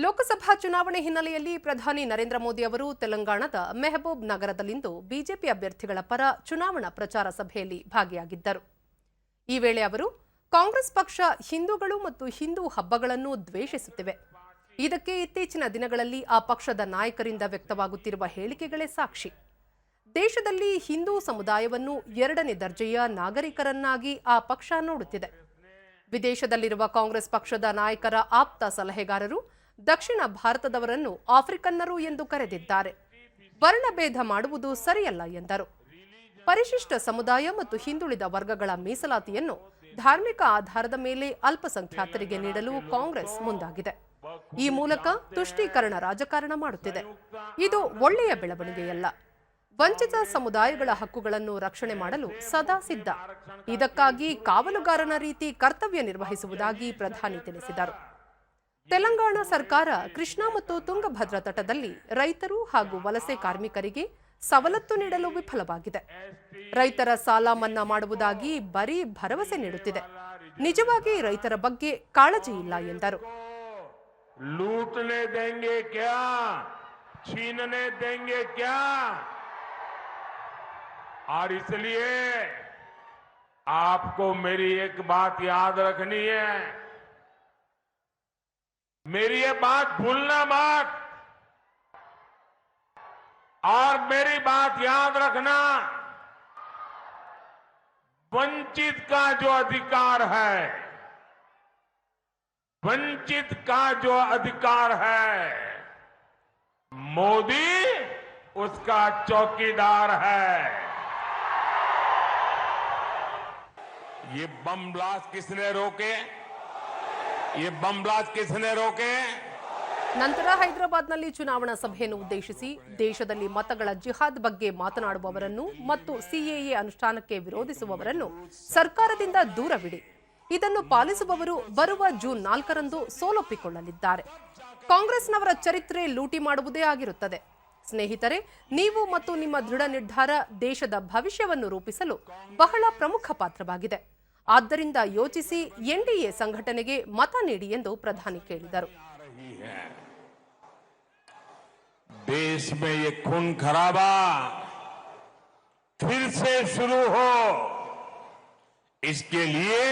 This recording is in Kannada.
ಲೋಕಸಭಾ ಚುನಾವಣೆ ಹಿನ್ನೆಲೆಯಲ್ಲಿ ಪ್ರಧಾನಿ ನರೇಂದ್ರ ಮೋದಿ ಅವರು ತೆಲಂಗಾಣದ ಮೆಹಬೂಬ್ ನಗರದಲ್ಲಿಂದು ಬಿಜೆಪಿ ಅಭ್ಯರ್ಥಿಗಳ ಪರ ಚುನಾವಣಾ ಪ್ರಚಾರ ಸಭೆಯಲ್ಲಿ ಭಾಗಿಯಾಗಿದ್ದರು. ಈ ವೇಳೆ ಅವರು ಕಾಂಗ್ರೆಸ್ ಪಕ್ಷ ಹಿಂದೂಗಳು ಮತ್ತು ಹಿಂದೂ ಹಬ್ಬಗಳನ್ನು ದ್ವೇಷಿಸುತ್ತಿವೆ. ಇದಕ್ಕೆ ಇತ್ತೀಚಿನ ದಿನಗಳಲ್ಲಿ ಆ ಪಕ್ಷದ ನಾಯಕರಿಂದ ವ್ಯಕ್ತವಾಗುತ್ತಿರುವ ಹೇಳಿಕೆಗಳೇ ಸಾಕ್ಷಿ. ದೇಶದಲ್ಲಿ ಹಿಂದೂ ಸಮುದಾಯವನ್ನು ಎರಡನೇ ದರ್ಜೆಯ ನಾಗರಿಕರನ್ನಾಗಿ ಆ ಪಕ್ಷ ನೋಡುತ್ತಿದೆ. ವಿದೇಶದಲ್ಲಿರುವ ಕಾಂಗ್ರೆಸ್ ಪಕ್ಷದ ನಾಯಕರ ಆಪ್ತ ಸಲಹೆಗಾರರು ದಕ್ಷಿಣ ಭಾರತದವರನ್ನು ಆಫ್ರಿಕನ್ನರು ಎಂದು ಕರೆದಿದ್ದಾರೆ. ವರ್ಣಭೇದ ಮಾಡುವುದು ಸರಿಯಲ್ಲ ಎಂದರು. ಪರಿಶಿಷ್ಟ ಸಮುದಾಯ ಮತ್ತು ಹಿಂದುಳಿದ ವರ್ಗಗಳ ಮೀಸಲಾತಿಯನ್ನು ಧಾರ್ಮಿಕ ಆಧಾರದ ಮೇಲೆ ಅಲ್ಪಸಂಖ್ಯಾತರಿಗೆ ನೀಡಲು ಕಾಂಗ್ರೆಸ್ ಮುಂದಾಗಿದೆ. ಈ ಮೂಲಕ ತುಷ್ಟೀಕರಣ ರಾಜಕಾರಣ ಮಾಡುತ್ತಿದೆ. ಇದು ಒಳ್ಳೆಯ ಬೆಳವಣಿಗೆಯಲ್ಲ. ವಂಚಿತ ಸಮುದಾಯಗಳ ಹಕ್ಕುಗಳನ್ನು ರಕ್ಷಣೆ ಮಾಡಲು ಸದಾ ಸಿದ್ಧ. ಇದಕ್ಕಾಗಿ ಕಾವಲುಗಾರನ ರೀತಿ ಕರ್ತವ್ಯ ನಿರ್ವಹಿಸುವುದಾಗಿ ಪ್ರಧಾನಿ ತಿಳಿಸಿದರು. ತೆಲಂಗಾಣ ಸರ್ಕಾರ ಕೃಷ್ಣಾ ಮತ್ತು ತುಂಗಭದ್ರಾ ತಟದಲ್ಲಿ ರೈತರು ಹಾಗೂ ವಲಸೆ ಕಾರ್ಮಿಕರಿಗೆ ಸವಲತ್ತು ನೀಡಲು ವಿಫಲವಾಗಿದೆ ರೈತರ ಸಾಲ ಮನ್ನಾ ಮಾಡುವುದಾಗಿ ಬರೀ ಭರವಸೆ ನೀಡುತ್ತಿದೆ ನಿಜವಾಗಿ ರೈತರ ಬಗ್ಗೆ ಕಾಳಜಿ ಇಲ್ಲ ಎಂದರು लूटने देंगे क्या छीनने देंगे क्या और इसलिए आपको मेरी एक बात याद रखनी है मेरी ये बात भूलना मत। और मेरी बात याद रखना, वंचित का जो अधिकार है, वंचित का जो अधिकार है, मोदी उसका चौकीदार है। ये बम ब्लास्ट किसने रोके? ಕಿಸನೆ ರೋಕೆ ನಂತರ ಹೈದರಾಬಾದ್ನಲ್ಲಿ ಚುನಾವಣಾ ಸಭೆಯನ್ನು ಉದ್ದೇಶಿಸಿ ದೇಶದಲ್ಲಿ ಮತಗಳ ಜಿಹಾದ್ ಬಗ್ಗೆ ಮಾತನಾಡುವವರನ್ನು ಮತ್ತು ಸಿಎಎ ಅನುಷ್ಠಾನಕ್ಕೆ ವಿರೋಧಿಸುವವರನ್ನು ಸರ್ಕಾರದಿಂದ ದೂರವಿಡಿ. ಇದನ್ನು ಪಾಲಿಸುವವರು ಬರುವ ಜೂನ್ ನಾಲ್ಕರಂದು ಸೋಲೊಪ್ಪಿಕೊಳ್ಳಲಿದ್ದಾರೆ. ಕಾಂಗ್ರೆಸ್ನವರ ಚರಿತ್ರೆ ಲೂಟಿ ಮಾಡುವುದೇ ಆಗಿರುತ್ತದೆ. ಸ್ನೇಹಿತರೆ, ನೀವು ಮತ್ತು ನಿಮ್ಮ ದೃಢ ನಿರ್ಧಾರ ದೇಶದ ಭವಿಷ್ಯವನ್ನು ರೂಪಿಸಲು ಬಹಳ ಪ್ರಮುಖ ಪಾತ್ರವಾಗಿದೆ. ಆದ್ದರಿಂದ ಯೋಚಿಸಿ ಎನ್ಡಿಎ ಸಂಘಟನೆಗೆ ಮತ ನೀಡಿ ಎಂದು ಪ್ರಧಾನಿ ಕೇಳಿದರು रही है देश में ये खून खराबा फिर से शुरू हो इसके लिए